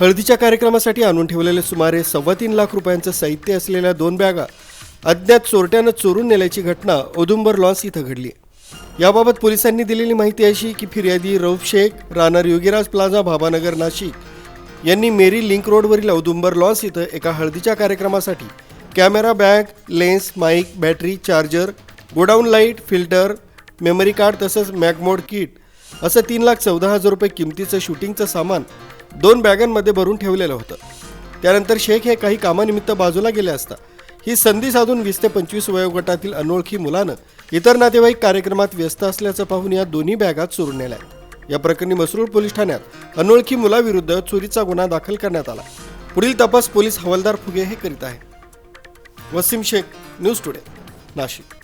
हळदीच्या कार्यक्रमासाठी आणून ठेवलेले सुमारे सव्वा तीन लाख रुपयांचं साहित्य असलेल्या दोन बॅगा अज्ञात चोरट्यानं चोरून नेल्याची घटना औदुंबर लॉन्स इथं घडली. याबाबत पोलिसांनी दिलेली माहिती अशी की फिर्यादी रौफ शेख राहणार योगीराज प्लाझा भाबानगर नाशिक यांनी मेरी लिंक रोडवरील औदुंबर लॉन्स इथं एका हळदीच्या कार्यक्रमासाठी camera bag lens mike battery charger godown light filter memory card तसंच मॅगमोड किट असं तीन लाख चौदा हजार रुपये किमतीचं शूटिंगचं सामान दोन बॅगांमध्ये भरून ठेवलेलं होतं. त्यानंतर शेख हे काही कामानिमित्त बाजूला गेले असता. ही संधी साधून वीस ते पंचवीस वयोगटातील अनोळखी मुलानं इतर नातेवाईक कार्यक्रमात व्यस्त असल्याचं पाहून या दोन्ही बॅगात चोरून नेल्या. या प्रकरणी मसरूळ पोलीस ठाण्यात अनोळखी मुलाविरुद्ध चोरीचा गुन्हा दाखल करण्यात आला. पुढील तपास पोलीस हवालदार फुगे हे करीत आहे वसीम शेख न्यूज टुडे नाशिक.